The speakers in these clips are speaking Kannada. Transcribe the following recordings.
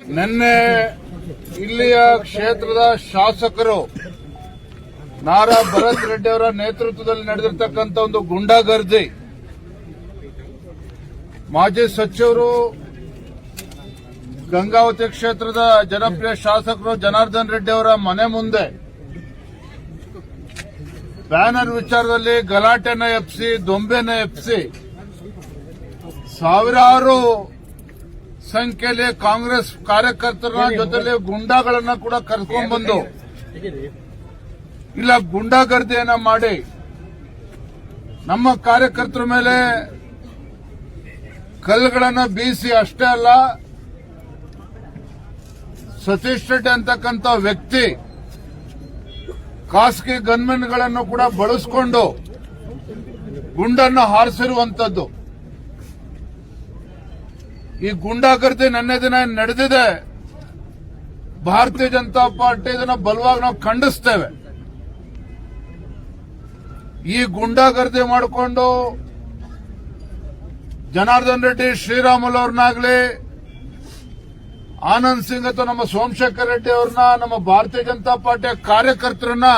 ನಿನ್ನೆ ಇಲ್ಲಿಯ ಕ್ಷೇತ್ರದ ಶಾಸಕರು ನಾರಾ ಭರತ್ ರೆಡ್ಡಿ ಅವರ ನೇತೃತ್ವದಲ್ಲಿ ನಡೆದಿರ್ತಕ್ಕಂಥ ಒಂದು ಗುಂಡಾಗರ್ದಿ ಮಾಜಿ ಸಚಿವರು ಗಂಗಾವತಿ ಕ್ಷೇತ್ರದ ಜನಪ್ರಿಯ ಶಾಸಕರು ಜನಾರ್ದನ್ ರೆಡ್ಡಿ ಅವರ ಮನೆ ಮುಂದೆ ಬ್ಯಾನರ್ ವಿಚಾರದಲ್ಲಿ ಗಲಾಟೆನ ಎಪ್ಸಿ ದೊಂಬೆನ ಎಪ್ಸಿ ಸಾವಿರಾರು ಸಂಖ್ಯೆಯಲ್ಲಿ ಕಾಂಗ್ರೆಸ್ ಕಾರ್ಯಕರ್ತರ ಜೊತೆಲಿ ಗುಂಡಾಗಳನ್ನ ಕೂಡ ಕರ್ಕೊಂಡ್ ಬಂದು ಇಲ್ಲ ಗುಂಡಾಗರ್ದಿಯನ್ನ ಮಾಡಿ. ನಮ್ಮ ಕಾರ್ಯಕರ್ತರ ಮೇಲೆ ಕಲ್ಲುಗಳನ್ನ ಬೀಸಿ ಅಷ್ಟೇ ಅಲ್ಲ ಸತೀಶ್ ರೆಡ್ಡಿ ಅಂತಕ್ಕಂಥ ವ್ಯಕ್ತಿ ಖಾಸಗಿ ಗನ್ಮೆನ್ಗಳನ್ನು ಕೂಡ ಬಳಸಿಕೊಂಡು ಗುಂಡನ್ನು ಹಾರಿಸಿರುವಂತದ್ದು. ಈ ಗುಂಡಾಗರ್ದಿ ನಿನ್ನೆ ದಿನ ನಡೆದಿದೆ. ಭಾರತೀಯ ಜನತಾ ಪಾರ್ಟಿ ಇದನ್ನ ಬಲವಾಗಿ ನಾವು ಖಂಡಿಸ್ತೇವೆ. ಈ ಗುಂಡಾಗರ್ದಿ ಮಾಡಿಕೊಂಡು ಜನಾರ್ದನ್ ರೆಡ್ಡಿ, ಶ್ರೀರಾಮುಲು ಅವ್ರನ್ನಾಗ್ಲಿ, ಆನಂದ್ ಸಿಂಗ್ ಅಥವಾ ನಮ್ಮ ಸೋಮಶೇಖರ್ ರೆಡ್ಡಿ ಅವ್ರನ್ನ, ನಮ್ಮ ಭಾರತೀಯ ಜನತಾ ಪಾರ್ಟಿಯ ಕಾರ್ಯಕರ್ತರನ್ನ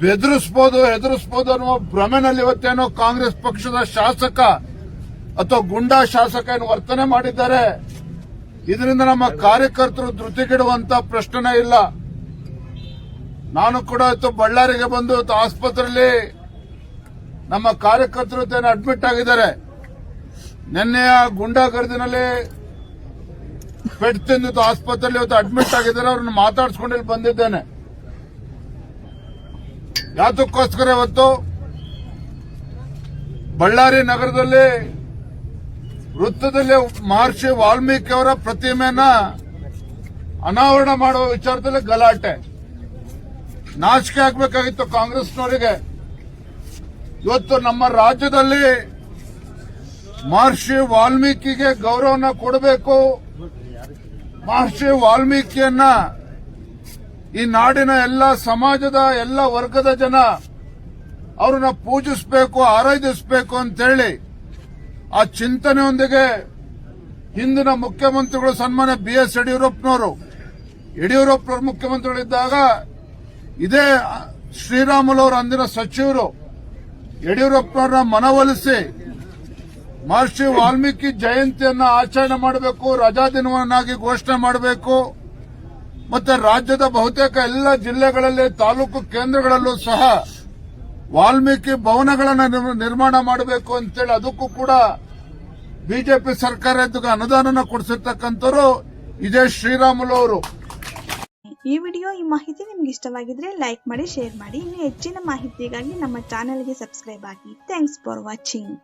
ಬೆದರಿಸಬಹುದು ಹೆದರಿಸಬಹುದು ಅನ್ನುವ ಭ್ರಮೆನಲ್ಲಿ ಇವತ್ತೇನೋ ಕಾಂಗ್ರೆಸ್ ಪಕ್ಷದ ಶಾಸಕ ಅಥವಾ ಗುಂಡಾ ಶಾಸಕ ಏನು ವರ್ತನೆ ಮಾಡಿದ್ದಾರೆ. ಇದರಿಂದ ನಮ್ಮ ಕಾರ್ಯಕರ್ತರು ಧೃತಿಗಿಡುವಂತ ಪ್ರಶ್ನೆ ಇಲ್ಲ. ನಾನು ಕೂಡ ಇವತ್ತು ಬಳ್ಳಾರಿಗೆ ಬಂದು ಆಸ್ಪತ್ರೆಯಲ್ಲಿ ನಮ್ಮ ಕಾರ್ಯಕರ್ತರು ಅಡ್ಮಿಟ್ ಆಗಿದ್ದಾರೆ. ನಿನ್ನೆಯ ಗುಂಡಾಗರ್ದಿನಲ್ಲಿ ಪೆಟ್ ತಿಂದು ಆಸ್ಪತ್ರೆಯಲ್ಲಿ ಇವತ್ತು ಅಡ್ಮಿಟ್ ಆಗಿದ್ದಾರೆ. ಅವ್ರನ್ನ ಮಾತಾಡ್ಸ್ಕೊಂಡು ಇಲ್ಲಿ ಬಂದಿದ್ದೇನೆ. ಯಾತಕ್ಕೋಸ್ಕರ ಇವತ್ತು ಬಳ್ಳಾರಿ ನಗರದಲ್ಲಿ ವೃತ್ತದಲ್ಲಿ ಮಹರ್ಷಿ ವಾಲ್ಮೀಕಿ ಅವರ ಪ್ರತಿಮೆಯನ್ನ ಅನಾವರಣ ಮಾಡುವ ವಿಚಾರದಲ್ಲಿ ಗಲಾಟೆ. ನಾಚಿಕೆ ಆಗ್ಬೇಕಾಗಿತ್ತು ಕಾಂಗ್ರೆಸ್ನವರಿಗೆ. ಇವತ್ತು ನಮ್ಮ ರಾಜ್ಯದಲ್ಲಿ ಮಹರ್ಷಿ ವಾಲ್ಮೀಕಿಗೆ ಗೌರವನ ಕೊಡಬೇಕು. ಮಹರ್ಷಿ ವಾಲ್ಮೀಕಿಯನ್ನ ಈ ನಾಡಿನ ಎಲ್ಲ ಸಮಾಜದ ಎಲ್ಲ ವರ್ಗದ ಜನ ಅವ್ರನ್ನ ಪೂಜಿಸಬೇಕು, ಆರಾಧಿಸಬೇಕು ಅಂತೇಳಿ ಆ ಚಿಂತನೆಯೊಂದಿಗೆ ಹಿಂದಿನ ಮುಖ್ಯಮಂತ್ರಿಗಳು ಸನ್ಮಾನ್ಯ ಬಿ ಎಸ್ ಯಡಿಯೂರಪ್ಪನವರು ಯಡಿಯೂರಪ್ಪನವರು ಮುಖ್ಯಮಂತ್ರಿಗಳಿದ್ದಾಗ ಇದೇ ಶ್ರೀರಾಮುಲು ಅಂದಿನ ಸಚಿವರು ಯಡಿಯೂರಪ್ಪನವ್ರನ್ನ ಮನವೊಲಿಸಿ ಮಹರ್ಷಿ ವಾಲ್ಮೀಕಿ ಜಯಂತಿಯನ್ನ ಆಚರಣೆ ಮಾಡಬೇಕು, ರಜಾ ದಿನವನ್ನಾಗಿ ಘೋಷಣೆ ಮಾಡಬೇಕು. ಮತ್ತೆ ರಾಜ್ಯದ ಬಹುತೇಕ ಎಲ್ಲ ಜಿಲ್ಲೆಗಳಲ್ಲಿ, ತಾಲೂಕು ಕೇಂದ್ರಗಳಲ್ಲೂ ಸಹ ವಾಲ್ಮೀಕಿ ಭವನಗಳನ್ನು ನಿರ್- ನಿರ್ಮಾಣ ಮಾಡಬೇಕು ಅಂತೇಳಿ ಅದಕ್ಕೂ ಕೂಡ ಬಿಜೆಪಿ ಸರ್ಕಾರ ಅನುದಾನನ ಕೊಡಿಸಿರ್ತಕ್ಕಂಥವ್ರು ಇದೇ ಶ್ರೀರಾಮುಲು ಅವರು. ಈ ವಿಡಿಯೋ, ಈ ಮಾಹಿತಿ ನಿಮ್ಗೆ ಇಷ್ಟವಾಗಿದ್ರೆ ಲೈಕ್ ಮಾಡಿ, ಶೇರ್ ಮಾಡಿ. ಇನ್ನು ಹೆಚ್ಚಿನ ಮಾಹಿತಿಗಾಗಿ ನಮ್ಮ ಚಾನೆಲ್ಗೆ ಸಬ್ಸ್ಕ್ರೈಬ್ ಆಗಿ. Thanks for watching.